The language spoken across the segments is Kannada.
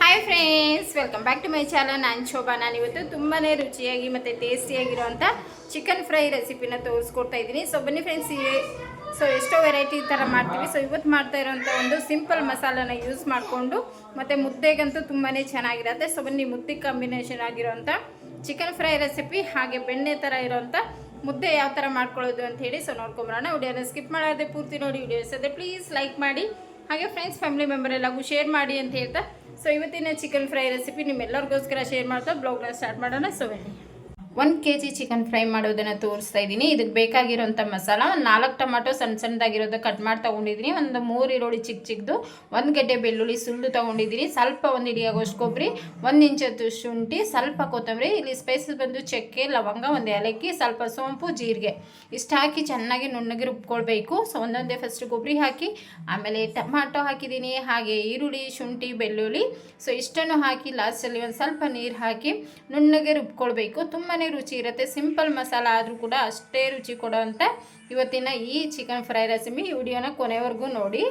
Hi friends welcome back to my channel ನಾನು ಶೋಭಾ. ನಾನು ಇವತ್ತು ತುಂಬಾ ರುಚಿಯಾಗಿ ಮತ್ತು ಟೇಸ್ಟಿಯಾಗಿರೋವಂಥ ಚಿಕನ್ ಫ್ರೈ ರೆಸಿಪಿನ ತೋರಿಸ್ಕೊಡ್ತಾ ಇದ್ದೀನಿ. ಸೊ ಬನ್ನಿ ಫ್ರೆಂಡ್ಸ್ ಸೊ ಎಷ್ಟೋ ವೆರೈಟಿ ಥರ ಮಾಡ್ತೀವಿ. ಸೊ ಇವತ್ತು ಮಾಡ್ತಾ ಇರೋವಂಥ ಒಂದು ಸಿಂಪಲ್ ಮಸಾಲನ ಯೂಸ್ ಮಾಡಿಕೊಂಡು ಮತ್ತು ಮುದ್ದೆಗಂತೂ ತುಂಬಾ ಚೆನ್ನಾಗಿರುತ್ತೆ. ಸೊ ಬನ್ನಿ ಮುದ್ದೆ ಕಾಂಬಿನೇಷನ್ ಆಗಿರೋಂಥ ಚಿಕನ್ ಫ್ರೈ ರೆಸಿಪಿ ಹಾಗೆ ಬೆಣ್ಣೆ ಥರ ಇರೋಂಥ ಮುದ್ದೆ ಯಾವ ಥರ ಮಾಡ್ಕೊಳ್ಳೋದು ಅಂತ ಹೇಳಿ ಸೊ ನೋಡ್ಕೊಂಬರೋಣ. ವಿಡಿಯೋನ ಸ್ಕಿಪ್ ಮಾಡದೆ ಪೂರ್ತಿ ನೋಡಿ ವಿಡಿಯೋ ಇರ್ತದೆ ಪ್ಲೀಸ್ ಲೈಕ್ ಮಾಡಿ. ಹಾಗೆ ಫ್ರೆಂಡ್ಸ್ ಫ್ಯಾಮಿಲಿ ಮೆಂಬರ್ ಎಲ್ಲಗೂ ಶೇರ್ ಮಾಡಿ ಅಂತ ಹೇಳ್ತಾ. ಸೊ ಇವತ್ತಿನ ಚಿಕನ್ ಫ್ರೈ ರೆಸಿಪಿ ನಿಮ್ಮೆಲ್ಲರಿಗೋಸ್ಕರ ಶೇರ್ ಮಾಡ್ತಾ. ಬ್ಲಾಗ್ನ ಸ್ಟಾರ್ಟ್ ಮಾಡೋಣ. ಸೊ ಬನ್ನಿ. ಒಂದು ಕೆ ಜಿ ಚಿಕನ್ ಫ್ರೈ ಮಾಡೋದನ್ನು ತೋರಿಸ್ತಾ ಇದ್ದೀನಿ ಇದಕ್ಕೆ ಬೇಕಾಗಿರೋಂಥ ಮಸಾಲ ಒಂದು ನಾಲ್ಕು ಟೊಮಾಟೊ ಸಣ್ಣ ಸಣ್ಣದಾಗಿರೋದು ಕಟ್ ಮಾಡಿ ತೊಗೊಂಡಿದ್ದೀನಿ ಒಂದು ಮೂರು ಈರುಳ್ಳಿ ಚಿಕ್ಕ ಚಿಕ್ಕದು ಒಂದು ಗಡ್ಡೆ ಬೆಳ್ಳುಳ್ಳಿ ಸುಳ್ಳು ತೊಗೊಂಡಿದ್ದೀನಿ ಸ್ವಲ್ಪ ಒಂದು ಹಿಡಿಯಾಗೋಷ್ಟು ಕೊಬ್ಬರಿ ಒಂದು ಇಂಚದ್ದು ಶುಂಠಿ, ಸ್ವಲ್ಪ ಕೊತ್ತಂಬರಿ, ಇಲ್ಲಿ ಸ್ಪೈಸಸ್ ಬಂದು ಚಕ್ಕೆ, ಲವಂಗ, ಒಂದು ಏಲಕ್ಕಿ, ಸ್ವಲ್ಪ ಸೋಂಪು, ಜೀರಿಗೆ. ಇಷ್ಟು ಹಾಕಿ ಚೆನ್ನಾಗಿ ನುಣ್ಣಗೆ ರುಬ್ಕೊಳ್ಬೇಕು. ಸೊ ಒಂದೊಂದೇ ಫಸ್ಟ್ ಕೊಬ್ಬರಿ ಹಾಕಿ, ಆಮೇಲೆ ಟೊಮಾಟೊ ಹಾಕಿದ್ದೀನಿ ಹಾಗೆ ಈರುಳ್ಳಿ, ಶುಂಠಿ, ಬೆಳ್ಳುಳ್ಳಿ. ಸೊ ಇಷ್ಟನ್ನು ಹಾಕಿ ಲಾಸ್ಟಲ್ಲಿ ಒಂದು ಸ್ವಲ್ಪ ನೀರು ಹಾಕಿ ನುಣ್ಣಗೆ ರುಬ್ಕೊಳ್ಬೇಕು. ತುಂಬಾ ರುಚಿ ಇರುತ್ತೆ. ಸಿಂಪಲ್ ಮಸಾಲ ಆದರೂ ಕೂಡ ಅಷ್ಟೇ ರುಚಿ ಕೊಡೋವಂಥ ಇವತ್ತಿನ ಈ ಚಿಕನ್ ಫ್ರೈ ರೆಸಿಪಿ ವಿಡಿಯೋನ ಕೊನೆವರೆಗೂ ನೋಡಿ.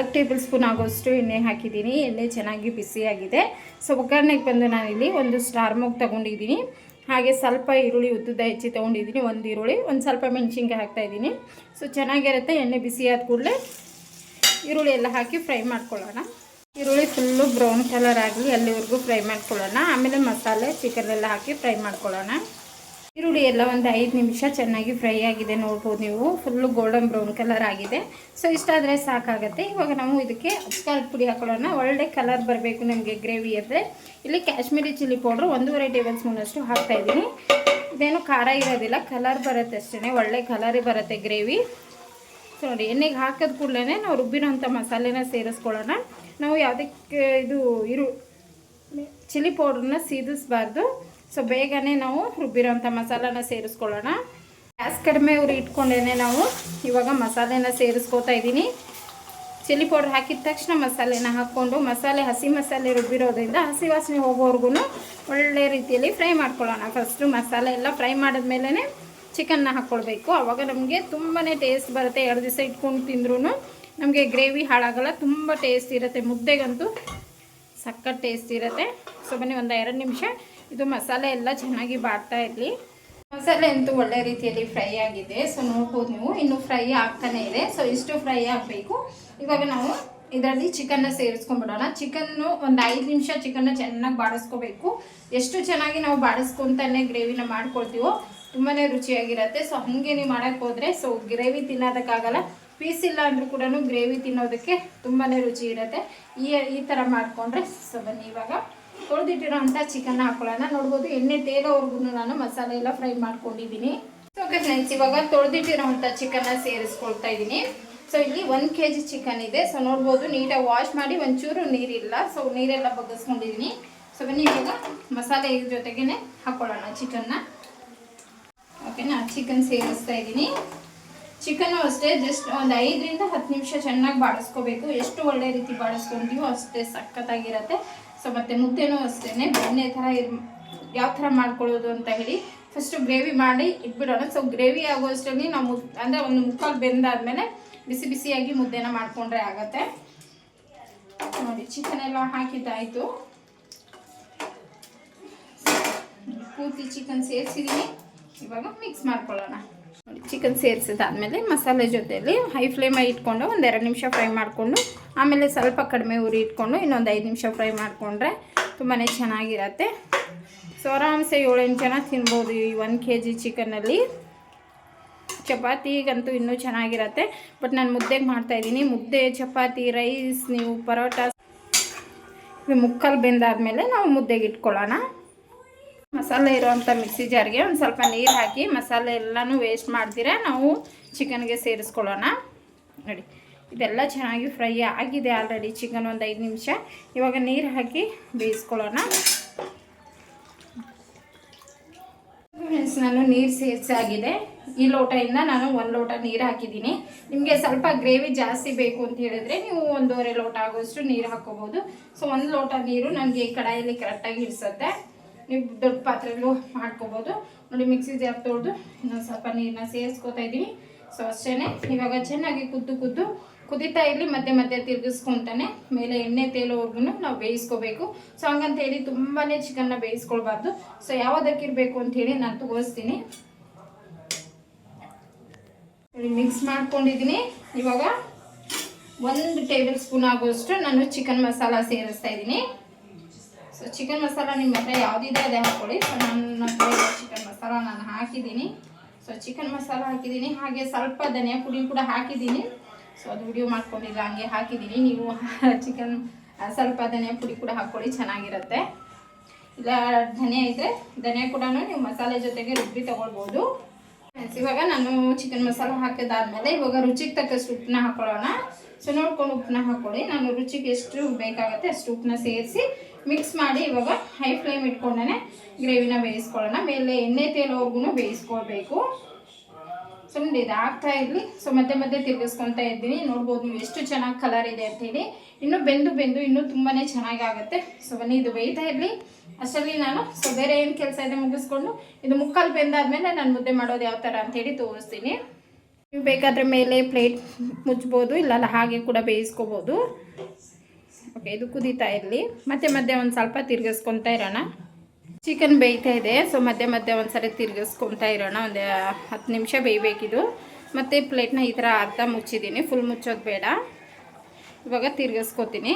ನಾಲ್ಕು ಟೇಬಲ್ ಸ್ಪೂನ್ ಆಗೋಷ್ಟು ಎಣ್ಣೆ ಹಾಕಿದ್ದೀನಿ. ಎಣ್ಣೆ ಚೆನ್ನಾಗಿ ಬಿಸಿಯಾಗಿದೆ. ಸೊ, ಒಗ್ಗರಣೆಗೆ ಬಂದು ನಾನಿಲ್ಲಿ ಒಂದು ಸ್ಟಾರ್ ಮೂಗ್ ತೊಗೊಂಡಿದ್ದೀನಿ. ಹಾಗೆ ಸ್ವಲ್ಪ ಈರುಳ್ಳಿ ಉದ್ದುದ ಹೆಚ್ಚಿ ತೊಗೊಂಡಿದ್ದೀನಿ. ಒಂದು ಈರುಳ್ಳಿ, ಒಂದು ಸ್ವಲ್ಪ ಮೆಣಸಿನ್ಕಾಯಿ ಹಾಕ್ತಾಯಿದ್ದೀನಿ ಸೊ, ಚೆನ್ನಾಗಿರುತ್ತೆ ಎಣ್ಣೆ ಬಿಸಿ ಆದ ಕೂಡಲೇ. ಈರುಳ್ಳಿ ಎಲ್ಲ ಹಾಕಿ ಫ್ರೈ ಮಾಡ್ಕೊಳ್ಳೋಣ. ಈರುಳ್ಳಿ ಫುಲ್ಲು ಬ್ರೌನ್ ಕಲರ್ ಆಗಲಿ ಅಲ್ಲಿವರೆಗೂ ಫ್ರೈ ಮಾಡ್ಕೊಳ್ಳೋಣ. ಆಮೇಲೆ ಮಸಾಲೆ ಚಿಕನ್ ಎಲ್ಲ ಹಾಕಿ ಫ್ರೈ ಮಾಡ್ಕೊಳ್ಳೋಣ. ಈರುಳ್ಳಿ ಎಲ್ಲ ಒಂದು ಐದು ನಿಮಿಷ ಚೆನ್ನಾಗಿ ಫ್ರೈ ಆಗಿದೆ, ನೋಡ್ಬೋದು ನೀವು. ಫುಲ್ಲು ಗೋಲ್ಡನ್ ಬ್ರೌನ್ ಕಲರ್ ಆಗಿದೆ. ಸೊ ಇಷ್ಟಾದರೆ ಸಾಕಾಗುತ್ತೆ. ಇವಾಗ ನಾವು ಇದಕ್ಕೆ ಅಚ್ಕಾರದ ಪುಡಿ ಹಾಕೊಳ್ಳೋಣ. ಒಳ್ಳೆ ಕಲರ್ ಬರಬೇಕು ನಮಗೆ ಗ್ರೇವಿ ಅಂದರೆ. ಇಲ್ಲಿ ಕಾಶ್ಮೀರಿ ಚಿಲ್ಲಿ ಪೌಡ್ರು ಒಂದೂವರೆ ಟೇಬಲ್ ಸ್ಪೂನಷ್ಟು ಹಾಕ್ತಾಯಿದ್ದೀನಿ ಇದೇನು ಖಾರ ಇರೋದಿಲ್ಲ ಕಲರ್ ಬರುತ್ತೆ ಅಷ್ಟೇ ಒಳ್ಳೆ ಕಲರೇ ಬರುತ್ತೆ ಗ್ರೇವಿ ಸೊ ನೋಡಿ, ಎಣ್ಣೆಗೆ ಹಾಕಿದ ಕೂಡಲೇ ನಾವು ರುಬ್ಬಿರೋಂಥ ಮಸಾಲೆನ ಸೇರಿಸ್ಕೊಳ್ಳೋಣ. ನಾವು ಯಾವುದಕ್ಕೆ ಇದು ಇರು ಚಿಲ್ಲಿ ಪೌಡ್ರನ್ನ ಸೀದಿಸ್ಬಾರ್ದು ಸೊ ಬೇಗನೆ ನಾವು ರುಬ್ಬಿರೋಂಥ ಮಸಾಲಾನ ಸೇರಿಸ್ಕೊಳ್ಳೋಣ. ಗ್ಯಾಸ್ ಕಡಿಮೆ ಉರಿ ಇಟ್ಕೊಂಡೇ ನಾವು ಇವಾಗ ಮಸಾಲೆನ ಸೇರಿಸ್ಕೋತಾ ಇದ್ದೀನಿ. ಚಿಲ್ಲಿ ಪೌಡ್ರ್ ಹಾಕಿದ ತಕ್ಷಣ ಮಸಾಲೆನ ಹಾಕ್ಕೊಂಡು, ಮಸಾಲೆ ಹಸಿ ಮಸಾಲೆ ರುಬ್ಬಿರೋದ್ರಿಂದ ಹಸಿ ವಾಸನೆ ಹೋಗೋವರೆಗೂ ಒಳ್ಳೆ ರೀತಿಯಲ್ಲಿ ಫ್ರೈ ಮಾಡ್ಕೊಳ್ಳೋಣ. ಫಸ್ಟು ಮಸಾಲೆ ಎಲ್ಲ ಫ್ರೈ ಮಾಡಿದ್ಮೇಲೆ ಚಿಕನ್ನ ಹಾಕ್ಕೊಳ್ಬೇಕು. ಆವಾಗ ನಮಗೆ ತುಂಬಾ ಟೇಸ್ಟ್ ಬರುತ್ತೆ. ಎರಡು ದಿವಸ ಇಟ್ಕೊಂಡು ತಿಂದ್ರೂ ನಮಗೆ ಗ್ರೇವಿ ಹಾಳಾಗಲ್ಲ. ತುಂಬ ಟೇಸ್ಟ್ ಇರುತ್ತೆ. ಮುದ್ದೆಗಂತೂ ಸಖತ್ ಟೇಸ್ಟ್ ಇರುತ್ತೆ. ಸೊ ಬನ್ನಿ ಒಂದು ಎರಡು ನಿಮಿಷ ಇದು ಮಸಾಲೆ ಎಲ್ಲ ಚೆನ್ನಾಗಿ ಬಾಡ್ತಾ ಇರಲಿ. ಮಸಾಲೆ ಅಂತೂ ಒಳ್ಳೆ ರೀತಿಯಲ್ಲಿ ಫ್ರೈ ಆಗಿದೆ. ಸೊ ನೋಡ್ಬೋದು ನೀವು. ಇನ್ನು ಫ್ರೈ ಆಗ್ತಾನೆ ಇದೆ. ಸೊ ಇಷ್ಟು ಫ್ರೈ ಆಗಬೇಕು. ಇವಾಗ ನಾವು ಇದರಲ್ಲಿ ಚಿಕನ್ನ ಸೇರಿಸ್ಕೊಂಡ್ಬಿಡೋಣ. ಚಿಕನ್ನು ಒಂದು ಐದು ನಿಮಿಷ ಚಿಕನ್ನ ಚೆನ್ನಾಗಿ ಬಾಡಿಸ್ಕೋಬೇಕು ಎಷ್ಟು ಚೆನ್ನಾಗಿ ನಾವು ಬಾಡಿಸ್ಕೊಂತಾನೆ ಗ್ರೇವಿನ ಮಾಡ್ಕೊಳ್ತೀವೋ ತುಂಬಾ ರುಚಿಯಾಗಿರುತ್ತೆ. ಸೊ ಹಾಗೆ ನೀವು ಮಾಡೋಕ್ಕೆ ಹೋದರೆ ಸೊ ಗ್ರೇವಿ ತಿನ್ನೋದಕ್ಕಾಗಲ್ಲ. ಪೀಸ್ ಇಲ್ಲ ಅಂದರೂ ಕೂಡ ಗ್ರೇವಿ ತಿನ್ನೋದಕ್ಕೆ ತುಂಬಾ ರುಚಿ ಇರುತ್ತೆ. ಈ ಈ ಥರ ಮಾಡಿಕೊಂಡ್ರೆ ಸೊ ಬನ್ನಿ ಇವಾಗ. ತೊಳೆದಿಟ್ಟಿರೋಂಥ ಚಿಕನ್ ಹಾಕೊಳ್ಳೋಣ. ನೋಡ್ಬೋದು ಎಣ್ಣೆ ತೇಲೋವರೆಗೂ ನಾನು ಮಸಾಲೆ ಎಲ್ಲ ಫ್ರೈ ಮಾಡ್ಕೊಂಡಿದ್ದೀನಿ. ಸೊ ಓಕೆ ಫ್ರೆಂಡ್ಸ್ ಇವಾಗ ತೊಳೆದಿಟ್ಟಿರೋಂಥ ಚಿಕನ್ನ ಸೇರಿಸ್ಕೊಳ್ತಾ ಇದ್ದೀನಿ. ಸೊ ಇಲ್ಲಿ ಒಂದು ಕೆ ಜಿ ಚಿಕನ್ ಇದೆ. ಸೊ ನೋಡ್ಬೋದು ನೀಟಾಗಿ ವಾಶ್ ಮಾಡಿ ಒಂಚೂರು ನೀರಿಲ್ಲ. ಸೊ ನೀರೆಲ್ಲ ಬಗ್ಗಿಸ್ಕೊಂಡಿದ್ದೀನಿ. ಸೊ ಬನ್ನಿ, ಇವಾಗ ಮಸಾಲೆ ಇದ್ರ ಜೊತೆಗೇ ಹಾಕ್ಕೊಳ್ಳೋಣ ಚಿಕನ್ನ ಓಕೆನಾ ಚಿಕನ್ ಸೇರಿಸ್ತಾ ಇದ್ದೀನಿ. ಚಿಕನ್ನು ಅಷ್ಟೇ ಜಸ್ಟ್ ಒಂದು ಐದರಿಂದ ಹತ್ತು ನಿಮಿಷ ಚೆನ್ನಾಗಿ ಬಾಡಿಸ್ಕೋಬೇಕು ಎಷ್ಟು ಒಳ್ಳೆ ರೀತಿ ಬಾಡಿಸ್ಕೊಂತೀವೋ ಅಷ್ಟೇ ಸಖತ್ತಾಗಿರತ್ತೆ. ಸೊ ಮತ್ತು ಮುದ್ದೆನೂ ಅಷ್ಟೇ ಬೆಣ್ಣೆ ಥರ ಇರ್ ಯಾವ ಥರ ಮಾಡ್ಕೊಳ್ಳೋದು ಅಂತ ಹೇಳಿ ಫಸ್ಟು ಗ್ರೇವಿ ಮಾಡಿ ಇಟ್ಬಿಡೋಣ. ಸೊ ಗ್ರೇವಿ ಆಗೋಷ್ಟರಲ್ಲಿ ನಾವು ಮುದ್, ಅಂದರೆ ಒಂದು ಮುಕ್ಕಾಲು ಬೆಂದಾದ್ಮೇಲೆ ಬಿಸಿ ಬಿಸಿಯಾಗಿ ಮುದ್ದೆನ ಮಾಡಿಕೊಂಡ್ರೆ ಆಗತ್ತೆ. ನೋಡಿ ಚಿಕನ್ ಎಲ್ಲ ಹಾಕಿದ್ದಾಯಿತು. ಪೂರ್ತಿ ಚಿಕನ್ ಸೇರಿಸಿದ್ದೀನಿ ಇವಾಗ ಮಿಕ್ಸ್ ಮಾಡ್ಕೊಳ್ಳೋಣ. ಚಿಕನ್ ಸೇರಿಸಿದಾದ್ಮೇಲೆ ಮಸಾಲೆ ಜೊತೆಯಲ್ಲಿ ಹೈ ಫ್ಲೇಮಾಗಿ ಇಟ್ಕೊಂಡು ಒಂದು ಎರಡು ನಿಮಿಷ ಫ್ರೈ ಮಾಡಿಕೊಂಡು, ಆಮೇಲೆ ಸ್ವಲ್ಪ ಕಡಿಮೆ ಉರಿ ಇಟ್ಕೊಂಡು ಇನ್ನೊಂದು ಐದು ನಿಮಿಷ ಫ್ರೈ ಮಾಡಿಕೊಂಡ್ರೆ ತುಂಬಾ ಚೆನ್ನಾಗಿರತ್ತೆ. ಸೊ ಆರಾಮ್ಸೆ ಏಳೆಂಟು ಜನ ತಿನ್ಬೋದು ಈ ಒನ್ ಕೆ ಜಿ ಚಿಕನಲ್ಲಿ ಚಪಾತಿಗಂತೂ ಇನ್ನೂ ಚೆನ್ನಾಗಿರತ್ತೆ. ಬಟ್ ನಾನು ಮುದ್ದೆಗೆ ಮಾಡ್ತಾಯಿದ್ದೀನಿ ಮುದ್ದೆ, ಚಪಾತಿ ರೈಸ್ ನೀವು ಪರೋಟ ಮುಕ್ಕಲ್ ಬೆಂದಾದ್ಮೇಲೆ ನಾವು ಮುದ್ದೆಗೆ ಇಟ್ಕೊಳ್ಳೋಣ. ಮಸಾಲೆ ಇರೋವಂಥ ಮಿಕ್ಸಿ ಜಾರ್ಗೆ ಒಂದು ಸ್ವಲ್ಪ ನೀರು ಹಾಕಿ ಮಸಾಲೆ ಎಲ್ಲನೂ ವೇಸ್ಟ್ ಮಾಡ್ತೀರಾ ನಾವು ಚಿಕನ್ಗೆ ಸೇರಿಸ್ಕೊಳ್ಳೋಣ. ನೋಡಿ, ಇದೆಲ್ಲ ಚೆನ್ನಾಗಿ ಫ್ರೈ ಆಗಿದೆ ಆಲ್ರೆಡಿ ಚಿಕನ್ ಒಂದು ಐದು ನಿಮಿಷ. ಇವಾಗ ನೀರು ಹಾಕಿ ಬೇಯಿಸ್ಕೊಳ್ಳೋಣ. ಫ್ರೆಂಡ್ಸ್ ನಾನು ನೀರು ಸೇರಿಸಾಗಿದೆ ಈ ಲೋಟದಿಂದ ನಾನು ಒಂದು ಲೋಟ ನೀರು ಹಾಕಿದ್ದೀನಿ. ನಿಮಗೆ ಸ್ವಲ್ಪ ಗ್ರೇವಿ ಜಾಸ್ತಿ ಬೇಕು ಅಂತ ಹೇಳಿದ್ರೆ ನೀವು ಒಂದೂವರೆ ಲೋಟ ಆಗೋಷ್ಟು ನೀರು ಹಾಕೋಬೋದು. ಸೊ ಒಂದು ಲೋಟ ನೀರು ನನಗೆ ಕಡಾಯಲ್ಲಿ ಕರೆಕ್ಟಾಗಿ ಇಡಿಸುತ್ತೆ ನೀವು ದೊಡ್ಡ ಪಾತ್ರೆಗಳು ಮಾಡ್ಕೋಬೋದು. ನೋಡಿ ಮಿಕ್ಸಿ ಜಾರ್ ತೊಳೆದು ಇನ್ನೊಂದು ಸ್ವಲ್ಪ ನೀರನ್ನ ಸೇರಿಸ್ಕೊತಾ ಇದ್ದೀನಿ. ಸೊ ಅಷ್ಟೇ ಇವಾಗ ಚೆನ್ನಾಗಿ ಕುದ್ದು ಕುದ್ದು ಕುದಿತಾ ಇರಲಿ, ಮಧ್ಯೆ ಮಧ್ಯೆ ತಿರುಗಿಸ್ಕೊಂತಾನೆ. ಮೇಲೆ ಎಣ್ಣೆ ತೇಲೋವರೆಗೂ ನಾವು ಬೇಯಿಸ್ಕೋಬೇಕು. ಸೊ ಹಂಗಂತ ಹೇಳಿ ತುಂಬಾ ಚಿಕನ್ನ ಬೇಯಿಸ್ಕೊಳ್ಬಾರ್ದು. ಸೊ ಯಾವುದಕ್ಕಿರಬೇಕು ಅಂತ ಹೇಳಿ ನಾನು ತೋರಿಸ್ತೀನಿ. ಮಿಕ್ಸ್ ಮಾಡ್ಕೊಂಡಿದ್ದೀನಿ. ಇವಾಗ ಒಂದು ಟೇಬಲ್ ಸ್ಪೂನ್ ಆಗುವಷ್ಟು ನಾನು ಚಿಕನ್ ಮಸಾಲ ಸೇರಿಸ್ತಾ ಇದ್ದೀನಿ. ಸೊ ಚಿಕನ್ ಮಸಾಲ ನಿಮ್ಮ ಹತ್ರ ಯಾವುದಿದೆ ಅದೇ ಹಾಕ್ಕೊಳ್ಳಿ. ಸೊ ನನ್ನ ಚಿಕನ್ ಮಸಾಲ ನಾನು ಹಾಕಿದ್ದೀನಿ. ಸೊ ಚಿಕನ್ ಮಸಾಲ ಹಾಕಿದ್ದೀನಿ. ಹಾಗೆ ಸ್ವಲ್ಪ ಧನಿಯಾ ಪುಡಿ ಕೂಡ ಹಾಕಿದ್ದೀನಿ. ಸೊ ಅದು ವಿಡಿಯೋ ಮಾಡ್ಕೊಂಡಿಲ್ಲ, ಹಂಗೆ ಹಾಕಿದ್ದೀನಿ. ನೀವು ಚಿಕನ್ ಸ್ವಲ್ಪ ಧನಿಯಾ ಪುಡಿ ಕೂಡ ಹಾಕ್ಕೊಳ್ಳಿ, ಚೆನ್ನಾಗಿರುತ್ತೆ. ಇಲ್ಲ, ಧನಿಯಾ ಇದ್ದರೆ ಧನಿಯಾ ಕೂಡ ನೀವು ಮಸಾಲೆ ಜೊತೆಗೆ ರುಬ್ಬಿ ತಗೊಳ್ಬೋದು. ಇವಾಗ ನಾನು ಚಿಕನ್ ಮಸಾಲ ಹಾಕಿದಾದ್ಮೇಲೆ ಇವಾಗ ರುಚಿಗೆ ತಕ್ಕಷ್ಟು ಉಪ್ಪನ್ನ ಹಾಕೊಳ್ಳೋಣ. ಸೊ ನೋಡ್ಕೊಂಡು ಉಪ್ಪನ್ನ ಹಾಕೊಳ್ಳಿ. ನಾನು ರುಚಿಗೆ ಎಷ್ಟು ಬೇಕಾಗುತ್ತೆ ಅಷ್ಟು ಉಪ್ಪನ್ನ ಸೇರಿಸಿ ಮಿಕ್ಸ್ ಮಾಡಿ ಇವಾಗ ಹೈ ಫ್ಲೇಮ್ ಇಟ್ಕೊಂಡೇ ಗ್ರೇವಿನ ಬೇಯಿಸ್ಕೊಳ್ಳೋಣ. ಮೇಲೆ ಎಣ್ಣೆ ತೇಲೋವರೆಗೂ ಬೇಯಿಸ್ಕೊಳ್ಬೇಕು. ಸೊ ನೋಡಿ ಇದು ಆಗ್ತಾ ಇರಲಿ. ಸೊ ಮಧ್ಯೆ ಮಧ್ಯೆ ತಿರುಗಿಸ್ಕೊತಾ ಇದ್ದೀನಿ. ನೋಡ್ಬೋದು ನೀವು ಎಷ್ಟು ಚೆನ್ನಾಗಿ ಕಲರ್ ಇದೆ ಅಂತೇಳಿ. ಇನ್ನೂ ಬೆಂದು ಬೆಂದು ಇನ್ನೂ ತುಂಬಾ ಚೆನ್ನಾಗಿ ಆಗುತ್ತೆ ಸೊ ಬನ್ನಿ, ಇದು ಬೇಯ್ತಾ ಇರಲಿ. ಅಷ್ಟರಲ್ಲಿ ನಾನು ಸೊ ಬೇರೆ ಏನು ಕೆಲಸ ಇದೆ ಮುಗಿಸ್ಕೊಂಡು, ಇದು ಮುಕ್ಕಾಲು ಬೆಂದಾದ್ಮೇಲೆ ನಾನು ಮುದ್ದೆ ಮಾಡೋದು ಯಾವ ಥರ ಅಂತೇಳಿ ತೋರಿಸ್ತೀನಿ. ನೀವು ಬೇಕಾದರೆ ಮೇಲೆ ಪ್ಲೇಟ್ ಮುಚ್ಬೋದು ಇಲ್ಲ ಹಾಗೆ ಕೂಡ ಬೇಯಿಸ್ಕೋಬೋದು. ಓಕೆ ಇದು ಕುದೀತಾ ಇರಲಿ. ಮತ್ತೆ ಮಧ್ಯೆ ಒಂದು ಸ್ವಲ್ಪ ತಿರ್ಗಿಸ್ಕೊತಾ ಇರೋಣ. ಚಿಕನ್ ಬೇಯ್ತಾ ಇದೆ ಸೊ ಮಧ್ಯೆ ಮಧ್ಯೆ ಒಂದ್ಸರಿ ತಿರ್ಗಿಸ್ಕೊತಾ ಇರೋಣ. ಒಂದು ಹತ್ತು ನಿಮಿಷ ಬೇಯಬೇಕಿದು. ಮತ್ತೆ ಪ್ಲೇಟ್ನ ಈ ಥರ ಅರ್ಧ ಮುಚ್ಚಿದ್ದೀನಿ ಫುಲ್ ಮುಚ್ಚೋದು ಬೇಡ. ಇವಾಗ ತಿರ್ಗಿಸ್ಕೊತೀನಿ.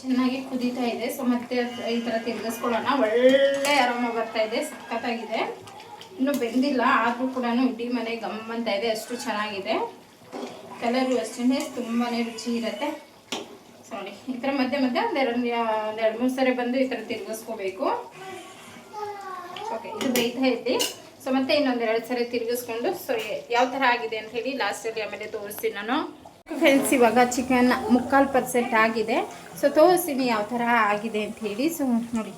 ಚೆನ್ನಾಗಿ ಕುದೀತಾ ಇದೆ ಸೊ ಮತ್ತೆ ಈ ಥರ ತಿರ್ಗಿಸ್ಕೊಳ್ಳೋಣ. ಒಳ್ಳೆ ಆರಾಮ ಬರ್ತಾ ಇದೆ, ಸಖತ್ತಾಗಿದೆ. ಇನ್ನೂ ಬೆಂದಿಲ್ಲ, ಆದರೂ ಕೂಡ ಇಡೀ ಮನೆ ಗಮ್ಮಂತ ಇದೆ, ಅಷ್ಟು ಚೆನ್ನಾಗಿದೆ. ಕಲರು ಅಷ್ಟೇ ತುಂಬಾ ರುಚಿ ಇರುತ್ತೆ. ನೋಡಿ ಈ ಥರ ಮಧ್ಯೆ ಮಧ್ಯೆ ಒಂದೆರಡು ಒಂದೆರಡು ಮೂರು ಸರಿ ಬಂದು ಈ ಥರ ತಿರ್ಗಿಸ್ಕೋಬೇಕು. ಓಕೆ ಇದು ಬೇಯ್ತಾ ಇದ್ದಿ. ಸೊ ಮತ್ತೆ ಇನ್ನೊಂದೆರಡು ಸರಿ ತಿರುಗಿಸ್ಕೊಂಡು ಸೊ ಯಾವ ಥರ ಆಗಿದೆ ಅಂತ ಹೇಳಿ ಲಾಸ್ಟಲ್ಲಿ ಆಮೇಲೆ ತೋರಿಸ್ತೀನಿ ನಾನು. ಫ್ರೆಂಡ್ಸ್ ಇವಾಗ ಚಿಕನ್ ಮುಕ್ಕಾಲು ಪರ್ಸೆಂಟ್ ಆಗಿದೆ. ಸೊ ತೋರಿಸ್ತೀನಿ ಯಾವ ಥರ ಆಗಿದೆ ಅಂತ ಹೇಳಿ. ಸೊ ನೋಡಿ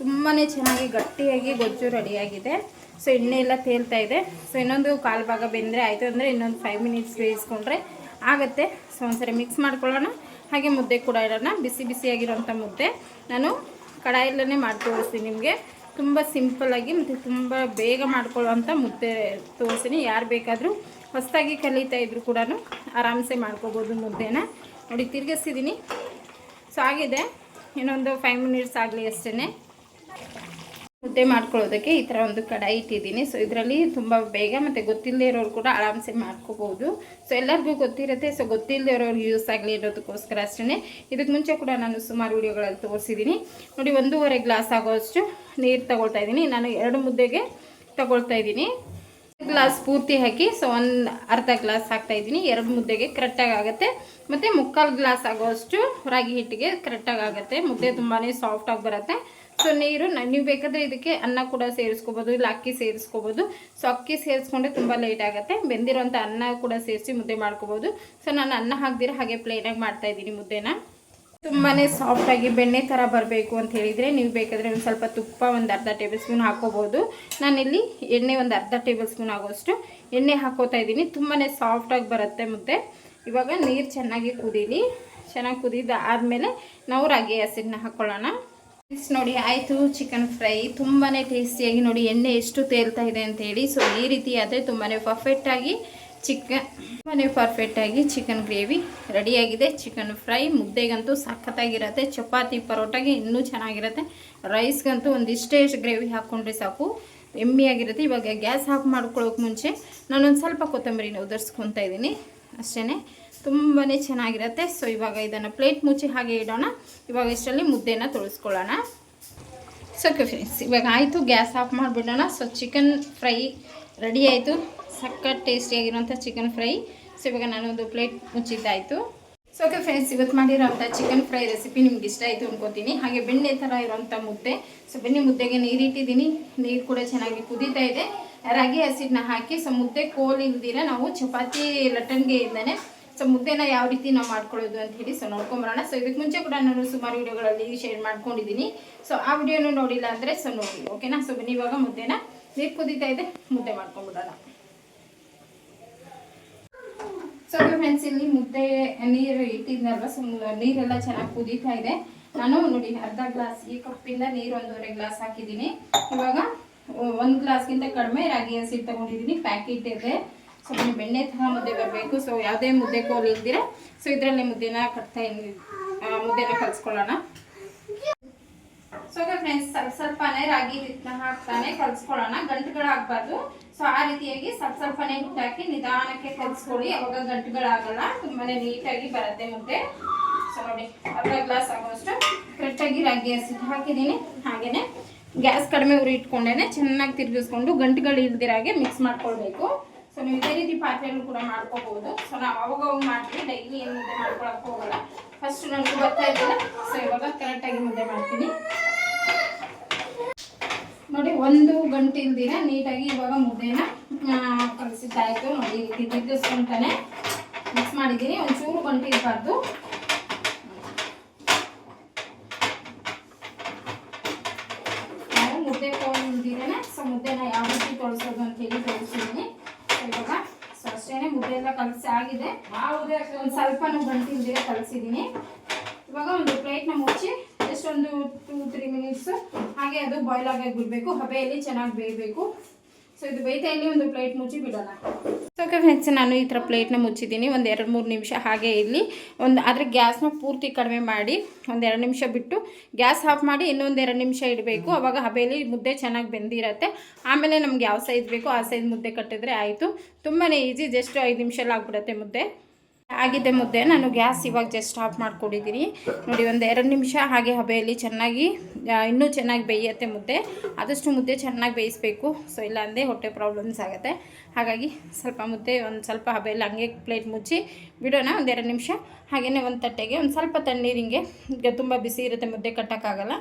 ತುಂಬಾ ಚೆನ್ನಾಗಿ ಗಟ್ಟಿಯಾಗಿ ಗೊಜ್ಜು ರೆಡಿಯಾಗಿದೆ ಸೊ ಎಣ್ಣೆ ಎಲ್ಲ ತೇಲ್ತಾ ಇದೆ. ಸೊ ಇನ್ನೊಂದು ಕಾಲು ಭಾಗ ಬೆಂದರೆ ಆಯಿತು ಅಂದರೆ ಇನ್ನೊಂದು ಫೈವ್ ಮಿನಿಟ್ಸ್ ಬೇಯಿಸ್ಕೊಂಡ್ರೆ ಆಗುತ್ತೆ. ಸೊ ಒಂದ್ಸರಿ ಮಿಕ್ಸ್ ಮಾಡ್ಕೊಳ್ಳೋಣ. ಹಾಗೆ ಮುದ್ದೆ ಕೂಡ ಇರೋಣ ಬಿಸಿ ಬಿಸಿಯಾಗಿರೋಂಥ ಮುದ್ದೆ ನಾನು ಕಡಾಯಲ್ಲೇ ಮಾಡಿ ತೋರಿಸ್ತೀನಿ ನಿಮಗೆ. ತುಂಬ ಸಿಂಪಲ್ಲಾಗಿ ಮತ್ತು ತುಂಬ ಬೇಗ ಮಾಡ್ಕೊಳ್ಳೋವಂಥ ಮುದ್ದೆ ತೋರಿಸ್ತೀನಿ. ಯಾರು ಬೇಕಾದರೂ ಹೊಸದಾಗಿ ಕಲಿತಾ ಇದ್ರು ಕೂಡ ಆರಾಮ್ಸೆ ಮಾಡ್ಕೋಬೋದು ಮುದ್ದೆನ. ನೋಡಿ ತಿರ್ಗಿಸಿದ್ದೀನಿ ಸೊ ಆಗಿದೆ. ಇನ್ನೊಂದು ಫೈವ್ ಮಿನಿಟ್ಸ್ ಆಗಲಿ ಅಷ್ಟೇ ಮುದ್ದೆ ಮಾಡ್ಕೊಳ್ಳೋದಕ್ಕೆ ಈ ಥರ ಒಂದು ಕಡಾಯಿ ಇಟ್ಟಿದ್ದೀನಿ. ಸೊ ಇದರಲ್ಲಿ ತುಂಬ ಬೇಗ ಮತ್ತು ಗೊತ್ತಿಲ್ಲದೆ ಇರೋರು ಕೂಡ ಆರಾಮ್ಸೆ ಮಾಡ್ಕೋಬೋದು ಸೊ ಎಲ್ಲರಿಗೂ ಗೊತ್ತಿರುತ್ತೆ. ಸೊ ಗೊತ್ತಿಲ್ಲದೆ ಇರೋರು ಯೂಸ್ ಆಗಲಿ ಇರೋದಕ್ಕೋಸ್ಕರ ಅಷ್ಟೇ ಇದಕ್ಕೆ ಮುಂಚೆ ಕೂಡ ನಾನು ಸುಮಾರು ವೀಡಿಯೋಗಳಲ್ಲಿ ತೋರಿಸಿದ್ದೀನಿ. ನೋಡಿ, ಒಂದೂವರೆ ಗ್ಲಾಸ್ ಆಗೋಷ್ಟು ನೀರು ತಗೊಳ್ತಾ ಇದ್ದೀನಿ. ನಾನು ಎರಡು ಮುದ್ದೆಗೆ ತಗೊಳ್ತಾ ಇದ್ದೀನಿ. ಗ್ಲಾಸ್ ಪೂರ್ತಿ ಹಾಕಿ ಸೊ ಒಂದು ಅರ್ಧ ಗ್ಲಾಸ್ ಹಾಕ್ತಾ ಇದ್ದೀನಿ. ಎರಡು ಮುದ್ದೆಗೆ ಕರೆಕ್ಟಾಗಿ ಆಗುತ್ತೆ. ಮತ್ತು ಮುಕ್ಕಾಲು ಗ್ಲಾಸ್ ಆಗೋಷ್ಟು ರಾಗಿ ಹಿಟ್ಟಿಗೆ ಕರೆಕ್ಟಾಗಿ ಆಗುತ್ತೆ. ಮುದ್ದೆ ತುಂಬಾ ಸಾಫ್ಟಾಗಿ ಬರುತ್ತೆ. ಸೊ ನೀರು ನೀವು ಬೇಕಾದರೆ ಇದಕ್ಕೆ ಅನ್ನ ಕೂಡ ಸೇರಿಸ್ಕೋಬೋದು, ಇಲ್ಲ ಅಕ್ಕಿ ಸೇರಿಸ್ಕೋಬೋದು. ಸೊ ಅಕ್ಕಿ ಸೇರಿಸ್ಕೊಂಡ್ರೆ ತುಂಬ ಲೇಟ್ ಆಗುತ್ತೆ. ಬೆಂದಿರೋಂಥ ಅನ್ನ ಕೂಡ ಸೇರಿಸಿ ಮುದ್ದೆ ಮಾಡ್ಕೋಬೋದು. ಸೊ ನಾನು ಅನ್ನ ಹಾಕ್ದಿರ ಹಾಗೆ ಪ್ಲೇನಾಗಿ ಮಾಡ್ತಾ ಇದ್ದೀನಿ ಮುದ್ದೆನ. ತುಂಬಾ ಸಾಫ್ಟಾಗಿ ಬೆಣ್ಣೆ ಥರ ಬರಬೇಕು ಅಂತ ಹೇಳಿದರೆ ನೀವು ಬೇಕಾದರೆ ಒಂದು ಸ್ವಲ್ಪ ತುಪ್ಪ ಒಂದು ಅರ್ಧ ಟೇಬಲ್ ಸ್ಪೂನ್ ಹಾಕೋಬೋದು. ನಾನಿಲ್ಲಿ ಎಣ್ಣೆ ಒಂದು ಅರ್ಧ ಟೇಬಲ್ ಸ್ಪೂನ್ ಆಗೋಷ್ಟು ಎಣ್ಣೆ ಹಾಕೋತಾ ಇದ್ದೀನಿ. ತುಂಬಾ ಸಾಫ್ಟಾಗಿ ಬರುತ್ತೆ ಮುದ್ದೆ. ಇವಾಗ ನೀರು ಚೆನ್ನಾಗಿ ಕುದೀಲಿ. ಚೆನ್ನಾಗಿ ಕುದಿದ ಆದಮೇಲೆ ನಾವು ರಾಗಿ ಹಸಿರನ್ನ ಹಾಕ್ಕೊಳ್ಳೋಣ ಫ್ರೆಂಡ್ಸ್ ನೋಡಿ, ಆಯಿತು ಚಿಕನ್ ಫ್ರೈ ತುಂಬಾ ಟೇಸ್ಟಿಯಾಗಿ ನೋಡಿ, ಎಣ್ಣೆ ಎಷ್ಟು ತೇಲ್ತಾ ಇದೆ ಅಂತ ಹೇಳಿ. ಸೊ ಈ ರೀತಿ ಆದರೆ ತುಂಬಾ ಪರ್ಫೆಕ್ಟಾಗಿ ಚಿಕನ್ ತುಂಬಾ ಪರ್ಫೆಕ್ಟಾಗಿ ಚಿಕನ್ ಗ್ರೇವಿ ರೆಡಿಯಾಗಿದೆ ಚಿಕನ್ ಫ್ರೈ ಮುದ್ದೆಗಂತೂ ಸಖತ್ತಾಗಿರುತ್ತೆ. ಚಪಾತಿ ಪರೋಟಾಗೆ ಇನ್ನೂ ಚೆನ್ನಾಗಿರುತ್ತೆ. ರೈಸ್ಗಂತೂ ಒಂದಿಷ್ಟೇ ಗ್ರೇವಿ ಹಾಕ್ಕೊಂಡ್ರೆ ಸಾಕು. ಎಮ್ಮಿಯಾಗಿರುತ್ತೆ ಇವಾಗ ಗ್ಯಾಸ್ ಆಫ್ ಮಾಡ್ಕೊಳ್ಳೋಕೆ ಮುಂಚೆ ನಾನೊಂದು ಸ್ವಲ್ಪ ಕೊತ್ತಂಬರಿನ ಉದರ್ಸ್ಕೊತಾ ಇದ್ದೀನಿ. ಅಷ್ಟೇ ತುಂಬಾ ಚೆನ್ನಾಗಿರುತ್ತೆ. ಸೊ ಇವಾಗ ಇದನ್ನು ಪ್ಲೇಟ್ ಮುಚ್ಚಿ ಹಾಗೆ ಇಡೋಣ. ಇವಾಗ ಇಷ್ಟರಲ್ಲಿ ಮುದ್ದೆನ ತೊಳಸ್ಕೊಳ್ಳೋಣ. ಸೊ ಓಕೆ ಫ್ರೆಂಡ್ಸ್ ಇವಾಗ ಆಯಿತು. ಗ್ಯಾಸ್ ಆಫ್ ಮಾಡಿಬಿಡೋಣ. ಸೊ ಚಿಕನ್ ಫ್ರೈ ರೆಡಿ ಆಯಿತು. ಸಖತ್ ಟೇಸ್ಟಿಯಾಗಿರೋಂಥ ಚಿಕನ್ ಫ್ರೈ ಸೊ ಇವಾಗ ನಾನೊಂದು ಪ್ಲೇಟ್ ಮುಚ್ಚಿದ್ದಾಯಿತು. ಸೊ ಓಕೆ ಫ್ರೆಂಡ್ಸ್ ಇವತ್ತು ಮಾಡಿರೋಂಥ ಚಿಕನ್ ಫ್ರೈ ರೆಸಿಪಿ ನಿಮ್ಗೆ ಇಷ್ಟ ಆಯಿತು ಅನ್ಕೋತೀನಿ. ಹಾಗೆ ಬೆಣ್ಣೆ ಥರ ಇರೋಂಥ ಮುದ್ದೆ. ಸೊ ಬೆಣ್ಣೆ ಮುದ್ದೆಗೆ ನೀರಿಟ್ಟಿದ್ದೀನಿ. ನೀರು ಕೂಡ ಚೆನ್ನಾಗಿ ಕುದೀತಾ ಇದೆ. ರಾಗಿ ಹಸಿಡನ್ನ ಹಾಕಿ ಸೊ ಮುದ್ದೆ ಕೋಲ್ ಇಲ್ದಿರ ನಾವು ಚಪಾತಿ ಲಟ್ಟಣಿಗೆ ಇದ್ದಾನೆ ಸೊ ಮುದ್ದೆನ ಯಾವ ರೀತಿ ನಾವು ಮಾಡ್ಕೊಳ್ಳೋದು ಅಂತ ಹೇಳಿ ಸೊ ನೋಡ್ಕೊಂಬರೋಣ. ಸೊ ಇದಕ್ಕೆ ಮುಂಚೆ ಕೂಡ ನಾನು ಸುಮಾರು ವಿಡಿಯೋಗಳಲ್ಲಿ ಶೇರ್ ಮಾಡ್ಕೊಂಡಿದ್ದೀನಿ. ಸೊ ಆ ವಿಡಿಯೋನು ನೋಡಿಲ್ಲ ಅಂದರೆ ಸೊ ನೋಡಿ ಓಕೆನಾ ಸೊ ಬನ್ನಿ, ಇವಾಗ ಮುದ್ದೆನ ನೀರು ಕುದೀತಾ ಇದೆ, ಮುದ್ದೆ ಮಾಡ್ಕೊಂಡ್ಬಿಡೋಣ ಸೊ ಫ್ರೆಂಡ್ಸ್ ಇಲ್ಲಿ ಮುದ್ದೆ ನೀರು ಇಟ್ಟಿದ್ನಲ್ವ? ಸೊ ನೀರೆಲ್ಲ ಚೆನ್ನಾಗಿ ಕುದೀತಾ ಇದೆ. ನಾನು ನೋಡಿ ಅರ್ಧ ಗ್ಲಾಸ್ ಈ ಕಪ್ಪಿಂದ ನೀರು ಒಂದೂವರೆ ಗ್ಲಾಸ್ ಹಾಕಿದ್ದೀನಿ. ಇವಾಗ ಒಂದು ಗ್ಲಾಸ್ಗಿಂತ ಕಡಿಮೆ ರಾಗಿ ಹಸಿ ತಗೊಂಡಿದ್ದೀನಿ ಪ್ಯಾಕೆಟ್ ಇದೆ. ಸೊ ಬೆಣ್ಣೆ ತಹ ಮುದ್ದೆ ಬರಬೇಕು. ಸೊ ಯಾವುದೇ ಮುದ್ದೆ ಕೋಲ್ ಇಲ್ದಿರ ಸೊ ಇದರಲ್ಲಿ ಮುದ್ದೆನ ಕಟ್ತಾ ಮುದ್ದೆನ ಕಲಿಸ್ಕೊಳ್ಳೋಣ. ಸೊ ಫ್ರೆಂಡ್ಸ್ ಸ್ವಲ್ಪ ಸ್ವಲ್ಪನೇ ರಾಗಿ ಹಿಟ್ಟನ್ನ ಹಾಕ್ತಾನೆ ಕಲ್ಸ್ಕೊಳ್ಳೋಣ. ಗಂಟುಗಳಾಗಬಾರ್ದು. ಸೊ ಆ ರೀತಿಯಾಗಿ ಸ್ವಲ್ಪ ಸ್ವಲ್ಪನೇ ಹಿಟ್ಟು ಹಾಕಿ ನಿಧಾನಕ್ಕೆ ಕಲ್ಸ್ಕೊಳ್ಳಿ. ಅವಾಗ ಗಂಟುಗಳಾಗಲ್ಲ, ತುಂಬಾನೇ ನೀಟಾಗಿ ಬರುತ್ತೆ ಮುದ್ದೆ. ಸೊ ನೋಡಿ, ಅರ್ಧ ಗ್ಲಾಸ್ ಆಗೋಷ್ಟು ಕರೆಕ್ಟಾಗಿ ರಾಗಿ ಹಸಿಟ್ಟು ಹಾಕಿದ್ದೀನಿ ಹಾಗೇನೆ. ಗ್ಯಾಸ್ ಕಡಿಮೆ ಉರಿ ಇಟ್ಕೊಂಡೇನೆ ಚೆನ್ನಾಗಿ ತಿರುಗಿಸ್ಕೊಂಡು ಗಂಟುಗಳು ಇಲ್ದಿರಾಗೆ ಮಿಕ್ಸ್ ಮಾಡ್ಕೊಳ್ಬೇಕು. ಸೊ ನೀವು ಇದೇ ರೀತಿ ಪಾತ್ರೆಯಲ್ಲೂ ಕೂಡ ಮಾಡ್ಕೋಬಹುದು. ಸೊ ನಾವು ಅವಾಗ ಅವಾಗ ಮಾಡ್ತೀವಿ ಡೈಲಿ ಏನು ಮುದ್ದೆ ಮಾಡ್ಕೊಳಕ್ ಹೋಗಲ್ಲ. ಫಸ್ಟ್ ನನಗೆ ಬರ್ತಾ ಇದ್ದಿಲ್ಲ. ಸೊ ಇವಾಗ ಕರೆಕ್ಟಾಗಿ ಮುದ್ದೆ ಮಾಡ್ತೀನಿ. ನೋಡಿ, ಒಂದು ಗಂಟೆ ಇಲ್ದಿರ ನೀಟಾಗಿ ಇವಾಗ ಮುದ್ದೆನ ಕಲಿಸಿದ್ದಾಯ್ತು. ನೋಡಿ, ಈ ರೀತಿ ತಿರ್ಗಿಸ್ಕೊಂತಾನೆ ಮಿಕ್ಸ್ ಮಾಡಿದ್ದೀನಿ. ಒಂಚೂರು ಗಂಟೆ ಇರಬಾರ್ದು. ರೀತಿ ಅಂತೇಳಿ ತೋರಿಸಿದ್ದೀನಿ ಇವಾಗ ಸೊ ಅಷ್ಟೇನೆ ಮುದ್ದೆ ಎಲ್ಲ ಕಲಸಿ ಆಗಿದೆ. ಒಂದು ಸ್ವಲ್ಪನೂ ಗಂಟೆ ಇಲ್ದಿರ ಕಲಸಿದ್ದೀನಿ ಇವಾಗ ಒಂದು ಪ್ಲೇಟ್ನ ಮುಚ್ಚಿ ಜಸ್ಟ್ ಒಂದು ಟೂ ತ್ರೀ ಮಿನಿಟ್ಸ್ ಹಾಗೆ ಅದು ಬಾಯ್ಲ್ ಆಗಿ ಬಿಡಬೇಕು. ಹಬೆಯಲ್ಲಿ ಚೆನ್ನಾಗಿ ಬೇಯಬೇಕು. ಸೊ ಇದು ಬೇಯ್ತಾ ಇಲ್ಲಿ ಒಂದು ಪ್ಲೇಟ್ ಮುಚ್ಚಿ ಬಿಡೋಣ. ಓಕೆ ಫ್ರೆಂಡ್ಸ್ ನಾನು ಈ ಥರ ಪ್ಲೇಟ್ನ ಮುಚ್ಚಿದ್ದೀನಿ. ಒಂದು ಎರಡು ಮೂರು ನಿಮಿಷ ಹಾಗೆ ಇಲ್ಲಿ ಒಂದು ಆದರೆ ಗ್ಯಾಸ್ನ ಪೂರ್ತಿ ಕಡಿಮೆ ಮಾಡಿ, ಒಂದು ಎರಡು ನಿಮಿಷ ಬಿಟ್ಟು ಗ್ಯಾಸ್ ಆಫ್ ಮಾಡಿ ಇನ್ನೊಂದು ಎರಡು ನಿಮಿಷ ಇಡಬೇಕು. ಅವಾಗ ಹಬೆಯಲ್ಲಿ ಮುದ್ದೆ ಚೆನ್ನಾಗಿ ಬೆಂದಿರತ್ತೆ. ಆಮೇಲೆ ನಮ್ಗೆ ಯಾವ ಸೈಜ್ ಬೇಕೋ ಆ ಸೈಜ್ ಮುದ್ದೆ ಕಟ್ಟಿದ್ರೆ ಆಯಿತು. ತುಂಬಾ ಈಸಿ ಜಸ್ಟ್ ಐದು ನಿಮಿಷಲ್ಲಿ ಆಗ್ಬಿಡುತ್ತೆ ಮುದ್ದೆ. ಆಗಿದೆ ಮುದ್ದೆ ನಾನು ಗ್ಯಾಸ್ ಇವಾಗ ಜಸ್ಟ್ ಆಫ್ ಮಾಡ್ಕೊಂಡಿದ್ದೀನಿ. ನೋಡಿ, ಒಂದು ಎರಡು ನಿಮಿಷ ಹಾಗೆ ಹಬೆಯಲ್ಲಿ ಚೆನ್ನಾಗಿ ಇನ್ನೂ ಚೆನ್ನಾಗಿ ಬೇಯುತ್ತೆ ಮುದ್ದೆ. ಆದಷ್ಟು ಮುದ್ದೆ ಚೆನ್ನಾಗಿ ಬೇಯಿಸಬೇಕು. ಸೊ ಇಲ್ಲಾಂದರೆ ಹೊಟ್ಟೆ ಪ್ರಾಬ್ಲಮ್ಸ್ ಆಗುತ್ತೆ. ಹಾಗಾಗಿ ಸ್ವಲ್ಪ ಮುದ್ದೆ, ಒಂದು ಸ್ವಲ್ಪ ಹಬೆಯಲ್ಲಿ ಹಂಗೆ ಪ್ಲೇಟ್ ಮುಚ್ಚಿ ಬಿಡೋಣ, ಒಂದು ಎರಡು ನಿಮಿಷ. ಹಾಗೆಯೇ ಒಂದು ತಟ್ಟೆಗೆ, ಒಂದು ಸ್ವಲ್ಪ ತಣ್ಣೀರು ಹಿಂಗೆ ಈಗ ತುಂಬ ಬಿಸಿ ಇರುತ್ತೆ, ಮುದ್ದೆ ಕಟ್ಟೋಕ್ಕಾಗಲ್ಲ.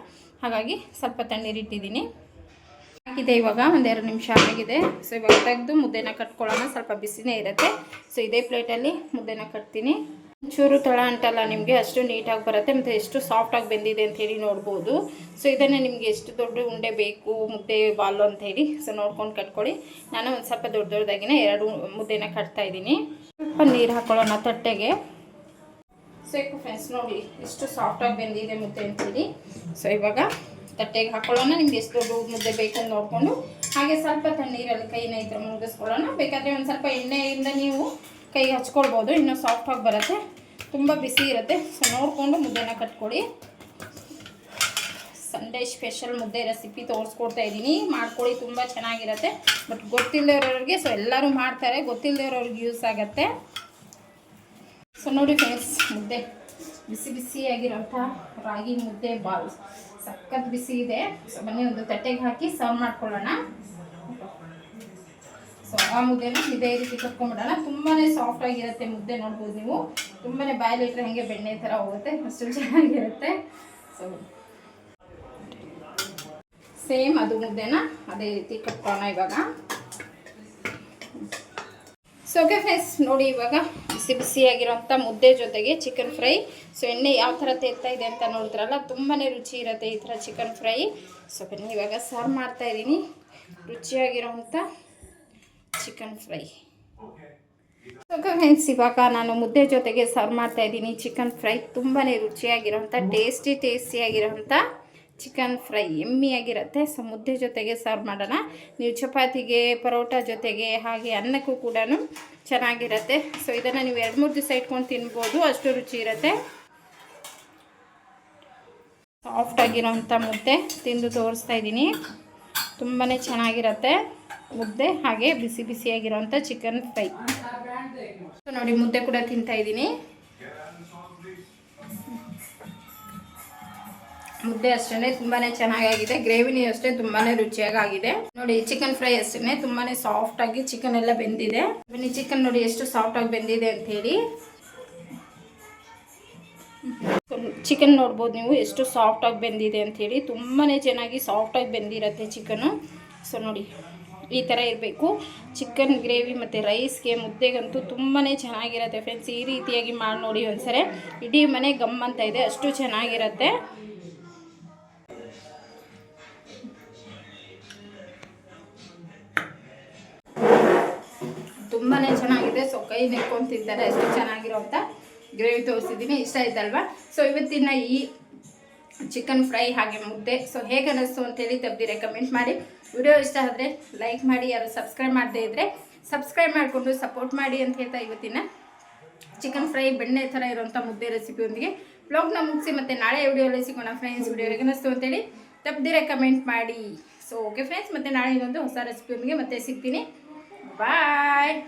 ಹಾಗಾಗಿ ಸ್ವಲ್ಪ ತಣ್ಣೀರು ಇಟ್ಟಿದ್ದೀನಿ ಆಗಿದೆ ಇವಾಗ, ಒಂದೆರಡು ನಿಮಿಷ ಆಗಿದೆ. ಸೊ ಇವಾಗ ತೆಗೆದು ಮುದ್ದೆನ ಕಟ್ಕೊಳ್ಳೋಣ. ಸ್ವಲ್ಪ ಬಿಸಿನೇ ಇರುತ್ತೆ. ಸೊ ಇದೇ ಪ್ಲೇಟಲ್ಲಿ ಮುದ್ದೆನ ಕಟ್ತೀನಿ. ಚೂರು ತಳ ಅಂಟಲ್ಲ ನಿಮಗೆ, ಅಷ್ಟು ನೀಟಾಗಿ ಬರುತ್ತೆ. ಮತ್ತು ಎಷ್ಟು ಸಾಫ್ಟಾಗಿ ಬೆಂದಿದೆ ಅಂತ ಹೇಳಿ ನೋಡ್ಬೋದು. ಸೊ ಇದನ್ನೇ ನಿಮಗೆ ಎಷ್ಟು ದೊಡ್ಡ ಉಂಡೆ ಬೇಕು, ಮುದ್ದೆ ಬಾಲು ಅಂತ ಹೇಳಿ ಸೊ ನೋಡ್ಕೊಂಡು ಕಟ್ಕೊಳ್ಳಿ. ನಾನು ಒಂದು ಸ್ವಲ್ಪ ದೊಡ್ಡ ದೊಡ್ಡದಾಗಿನೇ ಎರಡು ಮುದ್ದೆನ ಕಟ್ತಾ ಇದ್ದೀನಿ. ಸ್ವಲ್ಪ ನೀರು ಹಾಕೊಳ್ಳೋಣ ತಟ್ಟೆಗೆ. ಸೊ ಫ್ರೆಂಡ್ಸ್ ನೋಡಿ ಎಷ್ಟು ಸಾಫ್ಟಾಗಿ ಬೆಂದಿದೆ ಮುದ್ದೆ ಅಂತೇಳಿ ಸೊ ಇವಾಗ ತಟ್ಟೆಗೆ ಹಾಕೊಳ್ಳೋಣ, ನಿಮ್ಗೆ ಎಷ್ಟು ದೊಡ್ಡ ಮುದ್ದೆ ಬೇಕು ನೋಡಿಕೊಂಡು ಹಾಗೆ ಸ್ವಲ್ಪ ತಣ್ಣೀರಲ್ಲಿ ಕೈನ ಈ ಥರ ಮುಗಿಸ್ಕೊಳ್ಳೋಣ ಬೇಕಾದರೆ ಒಂದು ಸ್ವಲ್ಪ ಎಣ್ಣೆಯಿಂದ ನೀವು ಕೈಗೆ ಹಚ್ಕೊಳ್ಬೋದು, ಇನ್ನೂ ಸಾಫ್ಟಾಗಿ ಬರುತ್ತೆ. ತುಂಬ ಬಿಸಿ ಇರುತ್ತೆ. ಸೊ ನೋಡಿಕೊಂಡು ಮುದ್ದೆನ ಕಟ್ಕೊಳ್ಳಿ. ಸಂಡೇ ಸ್ಪೆಷಲ್ ಮುದ್ದೆ ರೆಸಿಪಿ ತೋರಿಸ್ಕೊಡ್ತಾ ಇದ್ದೀನಿ. ಮಾಡ್ಕೊಳ್ಳಿ, ತುಂಬ ಚೆನ್ನಾಗಿರುತ್ತೆ. ಬಟ್ ಗೊತ್ತಿಲ್ಲದವ್ರಿಗೆ ಸೊ ಎಲ್ಲರೂ ಮಾಡ್ತಾರೆ. ಗೊತ್ತಿಲ್ಲದವ್ರಿಗೆ ಯೂಸ್ ಆಗುತ್ತೆ. ಸೊ ನೋಡಿ ಫ್ರೆಂಡ್ಸ್ ಮುದ್ದೆ ಬಿಸಿ ಬಿಸಿಯಾಗಿರೋಂಥ ರಾಗಿ ಮುದ್ದೆ ಬಾಲ್. ಸಖತ್ ಬಿಸಿ ಇದೆ. ಸೊ ಬನ್ನಿ ಒಂದು ತಟ್ಟೆಗೆ ಹಾಕಿ ಸರ್ವ್ ಮಾಡ್ಕೊಳ್ಳೋಣ. ಸೊ ಆ ಮುದ್ದೆನ ಇದೇ ರೀತಿ ಕಟ್ಕೊಂಡ್ಬಿಡೋಣ. ತುಂಬಾ ಸಾಫ್ಟ್ ಆಗಿರುತ್ತೆ ಮುದ್ದೆ ನೋಡ್ಬೋದು ನೀವು. ತುಂಬಾ ಬಾಯಲ್ಲಿಟ್ಟರೆ ಹಾಗೆ ಬೆಣ್ಣೆ ಥರ ಹೋಗುತ್ತೆ. ಅಷ್ಟು ಚೆನ್ನಾಗಿರುತ್ತೆ. ಸೊ ಸೇಮ್ ಅದು ಮುದ್ದೆನ. ಅದೇ ರೀತಿ ಕಟ್ಕೊಳ್ಳೋಣ ಇವಾಗ. ಸೊ ಓಕೆ ಫ್ರೆಂಡ್ಸ್ ನೋಡಿ ಇವಾಗ. ಬಿಸಿ ಬಿಸಿಯಾಗಿರೋಂಥ ಮುದ್ದೆ ಜೊತೆಗೆ ಚಿಕನ್ ಫ್ರೈ ಸೊ ಎಣ್ಣೆ ಯಾವ ಥರ ತೇರ್ತಾ ಇದೆ ಅಂತ ನೋಡಿದ್ರಲ್ಲ ತುಂಬಾ ರುಚಿ ಇರುತ್ತೆ ಈ ಥರ ಚಿಕನ್ ಫ್ರೈ ಸೊ ಬನ್ನಿ, ಇವಾಗ ಸರ್ವ್ ಮಾಡ್ತಾ ಇದ್ದೀನಿ. ರುಚಿಯಾಗಿರೋಂಥ ಚಿಕನ್ ಫ್ರೈ ಫ್ರೆಂಡ್ಸ್ ಇವಾಗ ನಾನು ಮುದ್ದೆ ಜೊತೆಗೆ ಸರ್ವ್ ಮಾಡ್ತಾ ಇದ್ದೀನಿ ಚಿಕನ್ ಫ್ರೈ ತುಂಬಾ ರುಚಿಯಾಗಿರೋಂಥ ಟೇಸ್ಟಿ ಟೇಸ್ಟಿಯಾಗಿರೋಂಥ ಚಿಕನ್ ಫ್ರೈ ಎಮ್ಮಿಯಾಗಿರುತ್ತೆ. ಸೊ, ಮುದ್ದೆ ಜೊತೆಗೆ ಸರ್ವ್ ಮಾಡೋಣ. ನೀವು ಚಪಾತಿಗೆ, ಪರೋಟ ಜೊತೆಗೆ ಹಾಗೆ ಅನ್ನಕ್ಕೂ ಕೂಡ ಚೆನ್ನಾಗಿರುತ್ತೆ. ಸೊ, ಇದನ್ನು ನೀವು ಎರಡು, ಮೂರು ದಿವಸ ಇಟ್ಕೊಂಡು ತಿನ್ಬೋದು. ಅಷ್ಟು ರುಚಿ ಇರುತ್ತೆ. ಸಾಫ್ಟ್ ಆಗಿರೋಂಥ ಮುದ್ದೆ ತಿಂದು ತೋರಿಸ್ತಾ ಇದ್ದೀನಿ. ತುಂಬಾ ಚೆನ್ನಾಗಿರುತ್ತೆ ಮುದ್ದೆ. ಹಾಗೆ ಬಿಸಿ ಬಿಸಿಯಾಗಿರೋಂಥ ಚಿಕನ್ ಫ್ರೈ. ಸೊ, ನೋಡಿ, ಮುದ್ದೆ ಕೂಡ ತಿಂತಾ ಇದ್ದೀನಿ. ಮುದ್ದೆ ಅಷ್ಟೇ ತುಂಬಾ ಚೆನ್ನಾಗಾಗಿದೆ. ಗ್ರೇವಿನಿ ಅಷ್ಟೇ ತುಂಬಾ ರುಚಿಯಾಗಿದೆ ನೋಡಿ, ಚಿಕನ್ ಫ್ರೈ ಅಷ್ಟೇ ತುಂಬಾ ಸಾಫ್ಟ್ ಆಗಿ ಚಿಕನ್ ಎಲ್ಲ ಬೆಂದಿದೆ. ಬನ್ನಿ, ಚಿಕನ್ ನೋಡಿ ಎಷ್ಟು ಸಾಫ್ಟ್ ಆಗಿ ಬೆಂದಿದೆ ಅಂತ ಹೇಳಿ. ಚಿಕನ್ ನೋಡ್ಬೋದು ನೀವು ಎಷ್ಟು ಸಾಫ್ಟ್ ಆಗಿ ಬೆಂದಿದೆ ಅಂತ ಹೇಳಿ. ತುಂಬಾ ಚೆನ್ನಾಗಿ ಸಾಫ್ಟ್ ಆಗಿ ಬೆಂದಿರತ್ತೆ ಚಿಕನು. ಸೊ ನೋಡಿ, ಈ ಥರ ಇರಬೇಕು. ಚಿಕನ್, ಗ್ರೇವಿ ಮತ್ತು ರೈಸ್ಗೆ ಮುದ್ದೆಗಂತೂ ತುಂಬಾ ಚೆನ್ನಾಗಿರುತ್ತೆ. ಫ್ರೆಂಡ್ಸ್ ಈ ರೀತಿಯಾಗಿ ಮಾಡಿ ನೋಡಿ ಒಂದ್ಸರಿ. ಇಡೀ ಮನೆ ಗಮ್ ಅಂತ ಇದೆ. ಅಷ್ಟು ಚೆನ್ನಾಗಿರುತ್ತೆ. ತುಂಬಾ ಚೆನ್ನಾಗಿದೆ. ಸೊ ಕೈ ನೆಕ್ಕೊಂತಿದ್ದಾರೆ ಅಷ್ಟು ಚೆನ್ನಾಗಿರೋಂಥ ಗ್ರೇವಿ ತೋರಿಸಿದ್ದೀನಿ ಇಷ್ಟ ಆಯ್ತಲ್ವಾ? ಸೊ ಇವತ್ತಿನ ಈ ಚಿಕನ್ ಫ್ರೈ ಹಾಗೆ ಮುದ್ದೆ. ಸೊ ಹೇಗೆ ಅನ್ನಿಸ್ತು ಅಂತೇಳಿ ತಪ್ಪದಿರೆ ಕಮೆಂಟ್ ಮಾಡಿ. ವಿಡಿಯೋ ಇಷ್ಟ ಆದರೆ ಲೈಕ್ ಮಾಡಿ, ಯಾರು ಸಬ್ಸ್ಕ್ರೈಬ್ ಮಾಡದೇ ಇದ್ದರೆ ಸಬ್ಸ್ಕ್ರೈಬ್ ಮಾಡಿಕೊಂಡು ಸಪೋರ್ಟ್ ಮಾಡಿ ಅಂತ ಹೇಳ್ತಾ ಇವತ್ತಿನ ಚಿಕನ್ ಫ್ರೈ ಬೆಣ್ಣೆ ಥರ ಇರುವಂಥ ಮುದ್ದೆ ರೆಸಿಪಿಯೊಂದಿಗೆ ಬ್ಲಾಗ್ನ ಮುಗಿಸಿ ಮತ್ತೆ ನಾಳೆ ವಿಡಿಯೋಲಿ ಸಿಗೋಣ ಫ್ರೆಂಡ್ಸ್ ವಿಡಿಯೋ ಹೇಗೆ ಅನ್ನಿಸ್ತು ಅಂತೇಳಿ ತಪ್ಪದಿರೆ ಕಮೆಂಟ್ ಮಾಡಿ. ಸೊ ಓಕೆ ಫ್ರೆಂಡ್ಸ್ ಮತ್ತೆ ನಾಳೆ ಇನ್ನೊಂದು ಹೊಸ ರೆಸಿಪಿಯೊಂದಿಗೆ ಮತ್ತೆ ಸಿಗ್ತೀನಿ. Bye.